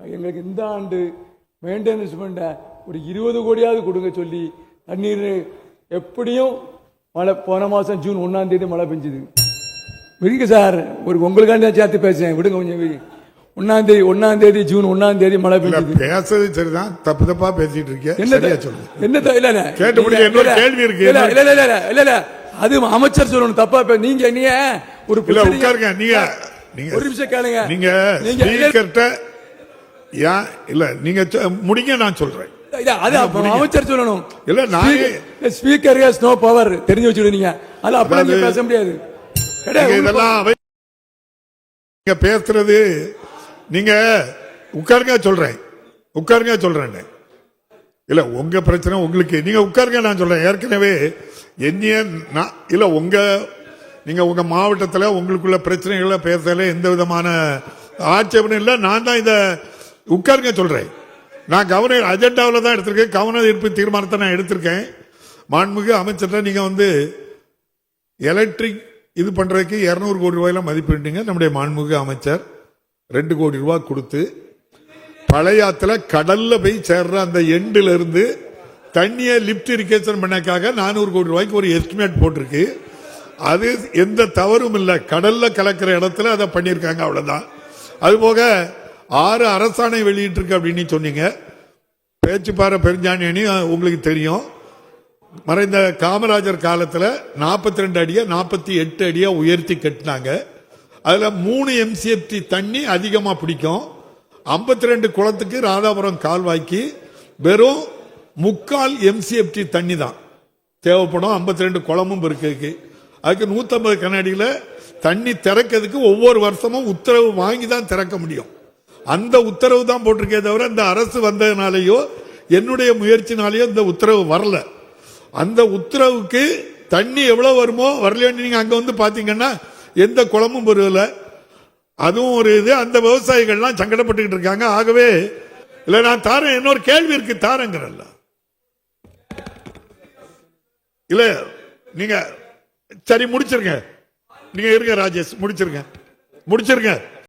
எங்களுக்கு இந்த ஆண்டு மெயின்டெனன்ஸ் பண்ண ஒரு இருபது கோடியாவது கொடுங்க சொல்லி தண்ணீர் எப்படியும் மழை போன மாதம் ஜூன் ஒன்றாம் தேதி மழை பெஞ்சுது. விடுங்க சார் ஒரு உங்களுக்காண்டி தான் சேர்த்து பேசுறேன். விடுங்க கொஞ்சம் ஒண்ணாம் தேதி ஒன்னாம் தேதி ஜூன் ஒன்னாம் தேதி மழை பெஞ்சது. பேசுறது சரிதான். தப்பு தப்பா பேசிட்டு இருக்கீங்க. என்ன சரியா சொல்லு என்ன இல்ல இல்ல. கேட்டு இன்னொரு இல்ல, கேள்வி இருக்கு. இல்ல இல்ல இல்ல இல்ல இல்ல அது அமைச்சர் சொல்லணும். தப்பா பே- நீங்க நீங்க ஒரு உட்காருங்க. நீங்க நீங்க ஒரு நிமிஷம் கேளுங்க. நீங்க நீங்க ஏன் இல்ல நீங்க முடிங்க நான் சொல்றேன். அது அமைச்சர் சொல்லணும். இல்ல, நான் ஸ்பீக்கர் ஹஸ் நோ பவர் தெரிஞ்சு வச்சுடுவீங்க அது அப்ப நீங்க அதாவது- பேச முடியாது. இதெல்லாம் நீங்க பேசுறது நீங்க உட்காருங்க சொல்றேன். உட்காருங்க சொல்றேன் இல்ல உங்க பிரச்சனை உங்களுக்கு. நீங்க உட்காருங்க நான் சொல்றேன். ஏற்கனவே என்னைய நான் இல்ல உங்க நீங்க உங்க மாவட்டத்துல உங்களுக்குள்ள பிரச்சனைகளை பேசல எந்த விதமான ஆட்சேபனும் இல்ல. நான் தான் இத உட்காருங்க சொல்றேன். நான் கவன அஜெண்டாவில் தான் எடுத்திருக்கேன். கவன ஈர்ப்பு தீர்மானத்தை நான் எடுத்திருக்கேன். மாண்புமிகு அமைச்சர்கிட்ட நீங்கள் வந்து எலக்ட்ரிக் இது பண்ணுறதுக்கு இரநூறு கோடி ரூபாயில மதிப்பிட்டீங்க நம்முடைய மாண்புமிகு அமைச்சர் ரெண்டு கோடி ரூபா கொடுத்து பழையாத்துல கடலில் போய் சேர்ற அந்த எண்டிலிருந்து தண்ணியை லிப்ட் இரிகேஷன் பண்ணக்காக நானூறு கோடி ரூபாய்க்கு ஒரு எஸ்டிமேட் போட்டிருக்கு. அது எந்த தவறும் இல்லை. கடலில் கலக்கிற இடத்துல அதை பண்ணியிருக்காங்க அவ்வளோதான் அதுபோக ஆறு அரசாணை வெளியிட்டிருக்கு அப்படின்னு சொன்னீங்க. பேச்சுப்பாறை பெருஞ்சாணி உங்களுக்கு தெரியும். மறைந்த காமராஜர் காலத்தில் நாற்பத்தி ரெண்டு அடியை நாற்பத்தி எட்டு அடியா உயர்த்தி கட்டினாங்க. அதில் மூணு எம்சிஎஃப்டி தண்ணி அதிகமாக பிடிக்கும். 52 ரெண்டு குளத்துக்கு ராதாபுரம் கால்வாய்க்கு வெறும் முக்கால் எம்சிஎஃப்டி தண்ணி தான். தேவைப்படும் 52 ரெண்டு குளமும் இருக்கு. அதுக்கு 150 கண்ணாடியில் தண்ணி திறக்கிறதுக்கு ஒவ்வொரு வருஷமும் உத்தரவு வாங்கி தான் திறக்க முடியும். அந்த உத்தரவு தான் போட்டிருக்கே தவிர இந்த அரசு வந்ததுனாலேயோ என்னுடைய முயற்சினாலேயோ இந்த உத்தரவு வரல. அந்த உத்தரவுக்கு தண்ணி எவ்வளோ வருமோ வரலன்னு நீங்கள் அங்கே வந்து பார்த்தீங்கன்னா எந்த குளமும் வருவல அதுவும் ஒரு இது அந்த விவசாயிகள்லாம் சங்கடப்பட்டுக்கிட்டு இருக்காங்க. ஆகவே இல்லை நான் தாரேன். இன்னொரு கேள்வி இருக்கு. தாரங்கிறல்ல. இல்லை நீங்கள் சரி முடிச்சிருங்க. நீங்கள் இருங்க ராஜேஷ். முடிச்சிருங்க. முடிச்சிருங்க.